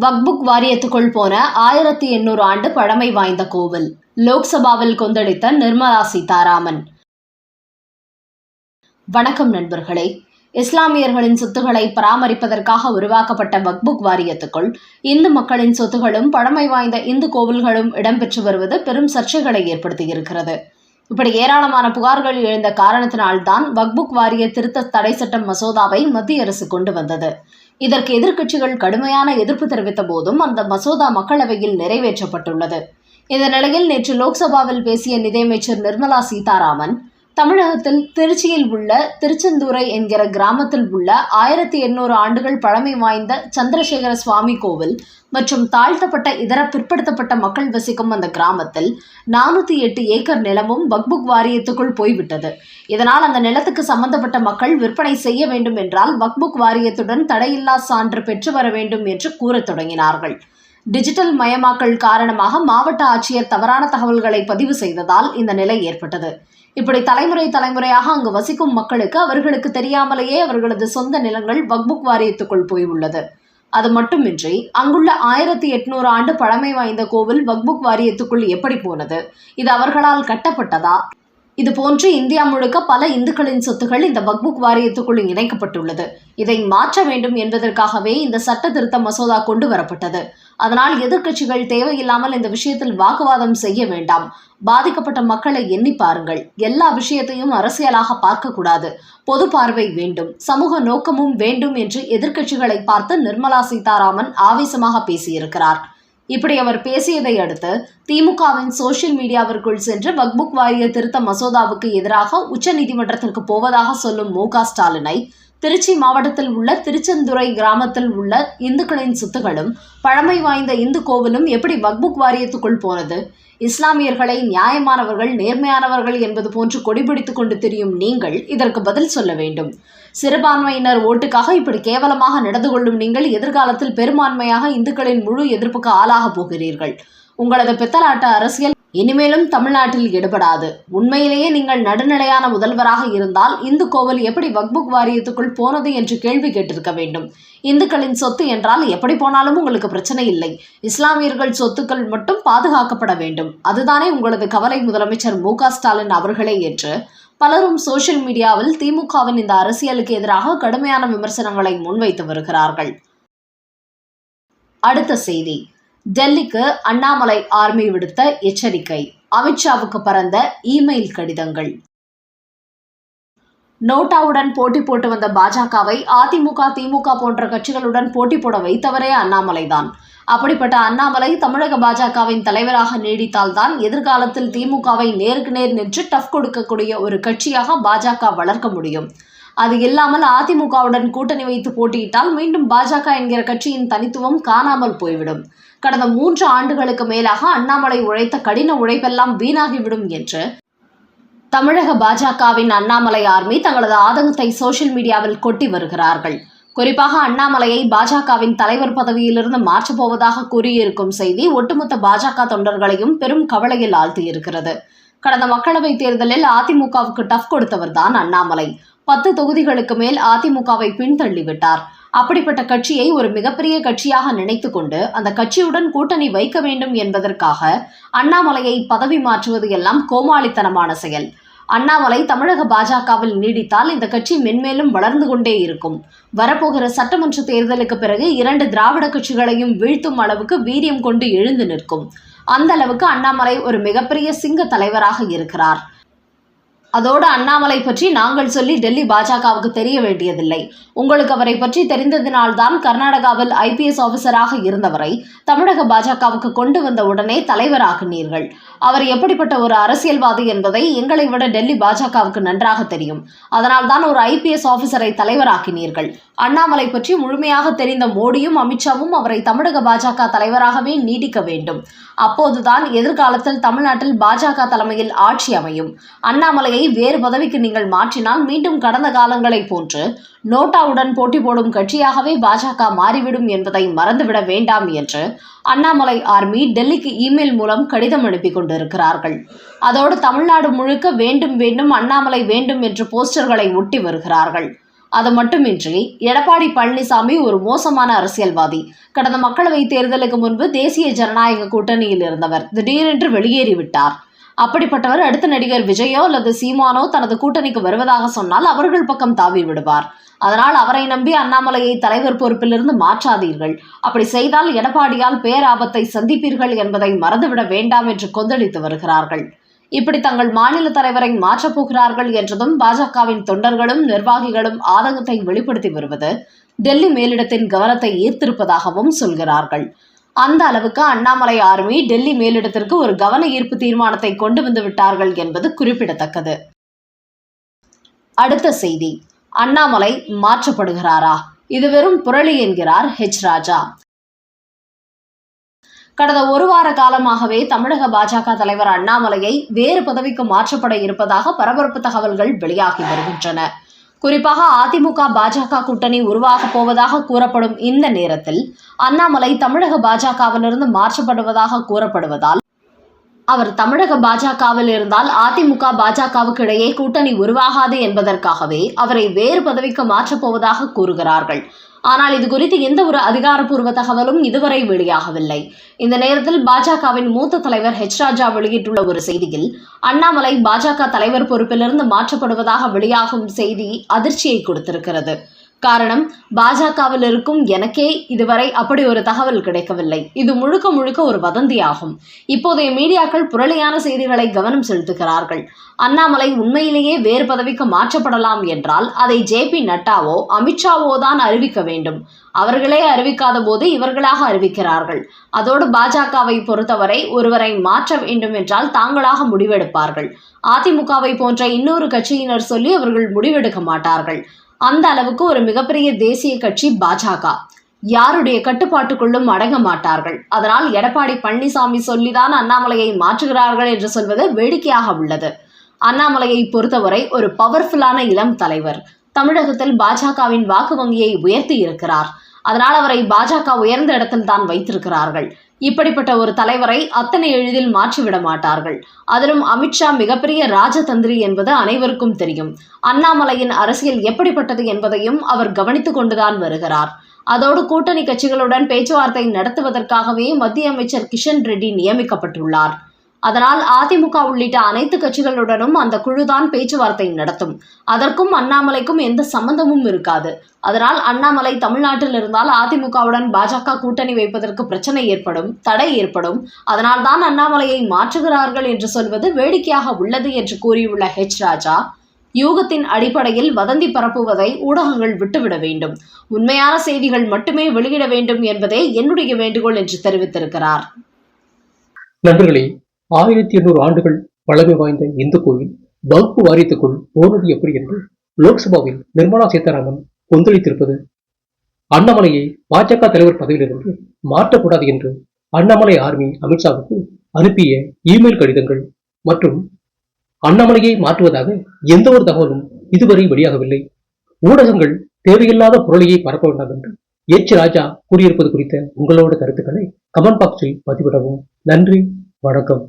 வக்புக் வாரியத்துக்குள் போன ஆயிரத்தி எண்ணூறு ஆண்டு பழமை வாய்ந்த கோவில். லோக்சபாவில் கொந்தளித்த நிர்மலா சீதாராமன். வணக்கம் நண்பர்களே. இஸ்லாமியர்களின் சொத்துக்களை பராமரிப்பதற்காக உருவாக்கப்பட்ட வக்புக் வாரியத்துக்குள் இந்து மக்களின் சொத்துகளும் பழமை வாய்ந்த இந்து கோவில்களும் இடம்பெற்று வருவது பெரும் சர்ச்சைகளை ஏற்படுத்தியிருக்கிறது. இப்படி ஏராளமான புகார்கள் எழுந்த காரணத்தினால்தான் வக்புக் வாரிய திருத்த தடை சட்டம் மசோதாவை மத்திய அரசு கொண்டு வந்தது. இதற்கு எதிர்க்கட்சிகள் கடுமையான எதிர்ப்பு தெரிவித்த போதும் அந்த மசோதா மக்களவையில் நிறைவேற்றப்பட்டுள்ளது. இந்த நிலையில் நேற்று லோக்சபாவில் பேசிய நிதியமைச்சர் நிர்மலா சீதாராமன் தமிழகத்தில் திருச்சியில் உள்ள திருச்செந்தூரை என்கிற கிராமத்தில் உள்ள ஆயிரத்தி எண்ணூறு ஆண்டுகள் பழமை வாய்ந்த சந்திரசேகர சுவாமி கோவில் மற்றும் தாழ்த்தப்பட்ட இதர பிற்படுத்தப்பட்ட மக்கள் வசிக்கும் அந்த கிராமத்தில் நானூற்றி எட்டு ஏக்கர் நிலமும் பக்புக் வாரியத்துக்குள் போய்விட்டது. இதனால் அந்த நிலத்துக்கு சம்பந்தப்பட்ட மக்கள் விற்பனை செய்ய வேண்டும் என்றால் பக்புக் வாரியத்துடன் தடையில்லா சான்று பெற்று வர வேண்டும் என்று கூறத் தொடங்கினார்கள். டிஜிட்டல் மயமாக்கல் காரணமாக மாவட்ட ஆட்சியர் தவறான தகவல்களை பதிவு செய்ததால் இந்த நிலை ஏற்பட்டது. இப்படி தலைமுறை தலைமுறையாக அங்கு வசிக்கும் மக்களுக்கு அவர்களுக்கு தெரியாமலேயே அவர்களது சொந்த நிலங்கள் வக்புக் வாரியத்துக்குள் போய் உள்ளது அது மட்டுமின்றி அங்குள்ள ஆயிரத்தி எட்நூறு ஆண்டு பழமை வாய்ந்த கோவில் வக்புக் வாரியத்துக்குள் எப்படி போனது? இது அவர்களால் கட்டப்பட்டதா? இது போன்று இந்தியா முழுக்க பல இந்துக்களின் சொத்துகள் இந்த வக்புக் வாரியத்துக்குள் இணைக்கப்பட்டுள்ளது. இதை மாற்ற வேண்டும் என்பதற்காகவே இந்த சட்ட திருத்த மசோதா கொண்டு வரப்பட்டது. அதனால் எதிர்க்கட்சிகள் தேவையில்லாமல் இந்த விஷயத்தில் வாக்குவாதம் செய்ய வேண்டாம். பாதிக்கப்பட்ட மக்களை எண்ணி பாருங்கள். எல்லா விஷயத்தையும் அரசியலாக பார்க்கக்கூடாது. பொது பார்வை வேண்டும். சமூக நோக்கமும் வேண்டும் என்று எதிர்க்கட்சிகளை பார்த்து நிர்மலா சீதாராமன் ஆவேசமாக பேசியிருக்கிறார். இப்படி அவர் பேசியதை அடுத்து திமுகவின் சோசியல் மீடியாவிற்குள் சென்று வக்புக் வாரிய திருத்த மசோதாவுக்கு எதிராக உச்சநீதிமன்றத்திற்கு போவதாக சொல்லும் மு க ஸ்டாலினை திருச்சி மாவட்டத்தில் உள்ள திருச்செந்துறை கிராமத்தில் உள்ள இந்துக்களின் சொத்துகளும் பழமை வாய்ந்த இந்து கோவிலும் எப்படி வக்புக் வாரியத்துக்குள் போனது? இஸ்லாமியர்களை நியாயமானவர்கள் நேர்மையானவர்கள் என்பது போன்று கொடிபிடித்துக் கொண்டு தெரியும் நீங்கள் இதற்கு பதில் சொல்ல வேண்டும். சிறுபான்மையினர் ஓட்டுக்காக இப்படி கேவலமாக நடந்து கொள்ளும் நீங்கள் எதிர்காலத்தில் பெரும்பான்மையாக இந்துக்களின் முழு எதிர்ப்புக்கு ஆளாக போகிறீர்கள். உங்களது பித்தலாட்ட அரசியல் இனிமேலும் தமிழ்நாட்டில் எடுபடாது உண்மையிலேயே நீங்கள் நடுநிலையான முதல்வராக இருந்தால் இந்து கோவில் எப்படி வக்புக் வாரியத்துக்குள் போனது என்று கேள்வி கேட்டிருக்க வேண்டும். இந்துக்களின் சொத்து என்றால் எப்படி போனாலும் உங்களுக்கு பிரச்சனை இல்லை. இஸ்லாமியர்கள் சொத்துக்கள் மட்டும் பாதுகாக்கப்பட வேண்டும். அதுதானே உங்களது கவலை முதலமைச்சர் மு ஸ்டாலின் அவர்களே என்று பலரும் சோசியல் மீடியாவில் திமுகவின் இந்த அரசியலுக்கு எதிராக கடுமையான விமர்சனங்களை முன்வைத்து வருகிறார்கள். அடுத்த செய்தி. டெல்லிக்கு அண்ணாமலை ஆர்மி விடுத்த எச்சரிக்கை. அமித்ஷாவுக்கு பறந்த இமெயில் கடிதங்கள். நோட்டாவுடன் போட்டி போட்டு வந்த பாஜகவை அதிமுக திமுக போன்ற கட்சிகளுடன் போட்டி போட வைத்தவரே அண்ணாமலைதான். அப்படிப்பட்ட அண்ணாமலை தமிழக பாஜகவின் தலைவராக நீடித்தால்தான் எதிர்காலத்தில் திமுகவை நேருக்கு நேர் நின்று டஃப் கொடுக்கக்கூடிய ஒரு கட்சியாக பாஜக வளர்க்க முடியும். அது இல்லாமல் அதிமுகவுடன் கூட்டணி வைத்து போட்டியிட்டால் மீண்டும் பாஜக என்கிற கட்சியின் தனித்துவம் காணாமல் போய்விடும். கடந்த மூன்று ஆண்டுகளுக்கு மேலாக அண்ணாமலை உழைத்த கடின உழைப்பெல்லாம் வீணாகிவிடும் என்று தமிழக பாஜகவின் அண்ணாமலை ஆர்மி தங்களது ஆதங்கத்தை சோசியல் மீடியாவில் கொட்டி வருகிறார்கள். குறிப்பாக அண்ணாமலையை பாஜகவின் தலைவர் பதவியிலிருந்து மாற்றப்போவதாக கூறியிருக்கும் செய்தி ஒட்டுமொத்த பாஜக தொண்டர்களையும் பெரும் கவலையில் ஆழ்த்தியிருக்கிறது. கடந்த மக்களவைத் தேர்தலில் அதிமுகவுக்கு டஃப் கொடுத்தவர்தான் அண்ணாமலை. பத்து தொகுதிகளுக்கு மேல் அதிமுகவை பின்தள்ளிவிட்டார். அப்படிப்பட்ட கட்சியை ஒரு மிகப்பெரிய கட்சியாக நினைத்து கொண்டு அந்த கட்சியுடன் கூட்டணி வைக்க வேண்டும் என்பதற்காக அண்ணாமலையை பதவி மாற்றுவது எல்லாம் கோமாளித்தனமான செயல். அண்ணாமலை தமிழக பாஜகவில் நீடித்தால் இந்த கட்சி மென்மேலும் வளர்ந்து கொண்டே இருக்கும். வரப்போகிற சட்டமன்ற தேர்தலுக்கு பிறகு இரண்டு திராவிட கட்சிகளையும் வீழ்த்தும் அளவுக்கு வீரியம் கொண்டு எழுந்து நிற்கும். அந்த அளவுக்கு அண்ணாமலை ஒரு மிகப்பெரிய சிங்க தலைவராக இருக்கிறார். அதோடு அண்ணாமலை பற்றி நாங்கள் சொல்லி டெல்லி பாஜகவுக்கு தெரிய வேண்டியதில்லை. உங்களுக்கு அவரை பற்றி தெரிந்ததினால்தான் கர்நாடகாவில் ஐபிஎஸ் ஆபீசராக இருந்தவரை தமிழக பாஜகவுக்கு கொண்டு வந்த உடனே தலைவராகினீர்கள் அவர் எப்படிப்பட்ட ஒரு அரசியல்வாதி என்பதை எங்களை விட டெல்லி பாஜகவுக்கு நன்றாக தெரியும். அதனால்தான் ஒரு ஐபிஎஸ் ஆபீசரை தலைவராக்கினீர்கள். அண்ணாமலை பற்றி முழுமையாக தெரிந்த மோடியும் அமித்ஷாவும் அவரை தமிழக பாஜக தலைவராகவே நீடிக்க வேண்டும். அப்போதுதான் எதிர்காலத்தில் தமிழ்நாட்டில் பாஜக தலைமையில் ஆட்சி அமையும். அண்ணாமலையை வேறு பதவிக்கு நீங்கள் மாற்றினால் மீண்டும் கடந்த காலங்களைப் போன்று நோட்டாவுடன் போட்டி போடும் கட்சியாகவே பாஜக மாறிவிடும் என்பதை மறந்துவிட வேண்டாம் என்று அண்ணாமலை ஆர்மி டெல்லிக்கு இமெயில் மூலம் கடிதம் அனுப்பி கொண்டிருக்கிறார்கள். அதோடு தமிழ்நாடு முழுக்க வேண்டும் வேண்டும் அண்ணாமலை வேண்டும் என்று போஸ்டர்களை ஒட்டி வருகிறார்கள். அது மட்டுமின்றி எடப்பாடி பழனிசாமி ஒரு மோசமான அரசியல்வாதி. கடந்த மக்களவை தேர்தலுக்கு முன்பு தேசிய ஜனநாயக கூட்டணியில் இருந்தவர். திடீரென்று வெளியேறிவிட்டார். அப்படிப்பட்டவர் அடுத்த நடிகர் விஜயோ அல்லது சீமானோ தனது கூட்டணிக்கு வருவதாக சொன்னால் அவர்கள் பக்கம் தாவி விடுவார். அதனால் அவரை நம்பி அண்ணாமலையை தலைவர் பொறுப்பிலிருந்து மாற்றாதீர்கள். அப்படி செய்தால் எடப்பாடியால் பேராபத்தை சந்திப்பீர்கள் என்பதை மறந்துவிட வேண்டாம் என்று கொந்தளித்து வருகிறார்கள். இப்படி தங்கள் மாநில தலைவரை மாற்றப் போகிறார்கள் என்றதும் பாஜகவின் தொண்டர்களும் நிர்வாகிகளும் ஆதங்கத்தை வெளிப்படுத்தி வருவது டெல்லி மேலிடத்தின் கவனத்தை ஈர்த்திருப்பதாகவும் சொல்கிறார்கள். அந்த அளவுக்கு அண்ணாமலை ஆர்மி டெல்லி மேலிடத்திற்கு ஒரு கவன ஈர்ப்பு தீர்மானத்தை கொண்டு வந்து விட்டார்கள் என்பது குறிப்பிடத்தக்கது. அடுத்த செய்தி. அண்ணாமலை மாற்றப்படுகிறாரா? இது வெறும் புரளி என்கிறார் ஹெச் ராஜா. கடந்த ஒரு வார காலமாகவே தமிழக பாஜக தலைவர் அண்ணாமலையை வேறு பதவிக்கு மாற்றப்பட இருப்பதாக பரபரப்பு தகவல்கள் வெளியாகி வருகின்றன. குறிப்பாக அதிமுக பாஜக கூட்டணி உருவாகப் போவதாக கூறப்படும் இந்த நேரத்தில் அண்ணாமலை தமிழக பாஜகவிலிருந்து மாற்றப்படுவதாக கூறப்படுவதால் அவர் தமிழக பாஜகவில் இருந்தால் அதிமுக பாஜகவுக்கு இடையே கூட்டணி உருவாகாது என்பதற்காகவே அவரை வேறு பதவிக்கு மாற்றப் போவதாக கூறுகிறார்கள். ஆனால் இது குறித்து எந்த ஒரு அதிகாரப்பூர்வ தகவலும் இதுவரை வெளியாகவில்லை. இந்த நேரத்தில் பாஜகவின் மூத்த தலைவர் ஹெச் ராஜா வெளியிட்டுள்ள ஒரு செய்தியில் அண்ணாமலை பாஜக தலைவர் பொறுப்பிலிருந்து மாற்றப்படுவதாக வெளியாகும் செய்தி அதிர்ச்சியை கொடுத்திருக்கிறது. காரணம் பாஜகவில் இருக்கும் எனக்கே இதுவரை அப்படி ஒரு தகவல் கிடைக்கவில்லை. இது முழுக்க முழுக்க ஒரு வதந்தியாகும். இப்போதைய மீடியாக்கள் புரளியான செய்திகளை கவனம் செலுத்துகிறார்கள். அண்ணாமலை உண்மையிலேயே வேறு பதவிக்கு மாற்றப்படலாம் என்றால் அதை ஜே பி நட்டாவோ அமித்ஷாவோ தான் அறிவிக்க வேண்டும். அவர்களே அறிவிக்காத போது இவர்களாக அறிவிக்கிறார்கள். அதோடு பாஜகவை பொறுத்தவரை ஒருவரை மாற்ற வேண்டும் என்றால் தாங்களாக முடிவெடுப்பார்கள். அதிமுகவை போன்ற இன்னொரு கட்சியினர் சொல்லி அவர்கள் முடிவெடுக்க மாட்டார்கள். அந்த அளவுக்கு ஒரு மிகப்பெரிய தேசிய கட்சி பாஜக. யாருடைய கட்டுப்பாட்டுக்குள்ளும் அடங்க மாட்டார்கள். அதனால் எடப்பாடி பழனிசாமி சொல்லிதான் அண்ணாமலையை மாற்றுகிறார்கள் என்று சொல்வது வேடிக்கையாக உள்ளது. அண்ணாமலையை பொறுத்தவரை ஒரு பவர்ஃபுல்லான இளம் தலைவர். தமிழகத்தில் பாஜகவின் வாக்கு வங்கியை உயர்த்தி இருக்கிறார். அதனால் அவரை பாஜக உயர்ந்த இடத்தில் தான் வைத்திருக்கிறார்கள். இப்படிப்பட்ட ஒரு தலைவரை அத்தனை எளிதில் மாற்றிவிட மாட்டார்கள். அதிலும் அமித்ஷா மிகப்பெரிய ராஜதந்திரி என்பது அனைவருக்கும் தெரியும். அண்ணாமலையின் அரசியல் எப்படிப்பட்டது என்பதையும் அவர் கவனித்துக் கொண்டுதான் வருகிறார். அதோடு கூட்டணி கட்சிகளுடன் பேச்சுவார்த்தை நடத்துவதற்காகவே மத்திய அமைச்சர் கிஷன் ரெட்டி நியமிக்கப்பட்டுள்ளார். அதனால் அதிமுக உள்ளிட்ட அனைத்து கட்சிகளுடனும் அந்த குழுதான் பேச்சுவார்த்தை நடத்தும். அதற்கும் அண்ணாமலைக்கும் எந்த சம்பந்தமும் இருக்காது. அதனால் அண்ணாமலை தமிழ்நாட்டில் இருந்தால் அதிமுகவுடன் பாஜக கூட்டணி வைப்பதற்கு பிரச்சனை ஏற்படும் தடை ஏற்படும். அதனால் தான் அண்ணாமலையை மாற்றுகிறார்கள் என்று சொல்வது வேடிக்கையாக உள்ளது என்று கூறியுள்ள ஹெச் ராஜா யூகத்தின் அடிப்படையில் வதந்தி பரப்புவதை ஊடகங்கள் விட்டுவிட வேண்டும். உண்மையான செய்திகள் மட்டுமே வெளியிட வேண்டும் என்பதே என்னுடைய வேண்டுகோள் என்று தெரிவித்திருக்கிறார். நண்பர்களே ஆயிரத்தி எண்ணூறு ஆண்டுகள் பழமை வாய்ந்த இந்து கோயில் வகுப்பு வாரியத்துக்குள் போனது எப்படி என்று லோக்சபாவில் நிர்மலா சீதாராமன் கொந்தளித்திருப்பது. அண்ணாமலையை பாஜக தலைவர் பதவியிலிருந்து மாற்றக்கூடாது என்று அண்ணாமலை ஆர்மி அமித்ஷாவுக்கு அனுப்பிய இமெயில் கடிதங்கள் மற்றும் அண்ணாமலையை மாற்றுவதாக எந்த ஒரு தகவலும் இதுவரை வெளியாகவில்லை. ஊடகங்கள் தேவையில்லாத புரளியை பரப்ப வேண்டாம் என்று எச். ராஜா கூறியிருப்பது குறித்த உங்களோட கருத்துக்களை கமெண்ட் பாக்ஸில் பதிவிடவும். நன்றி. வணக்கம்.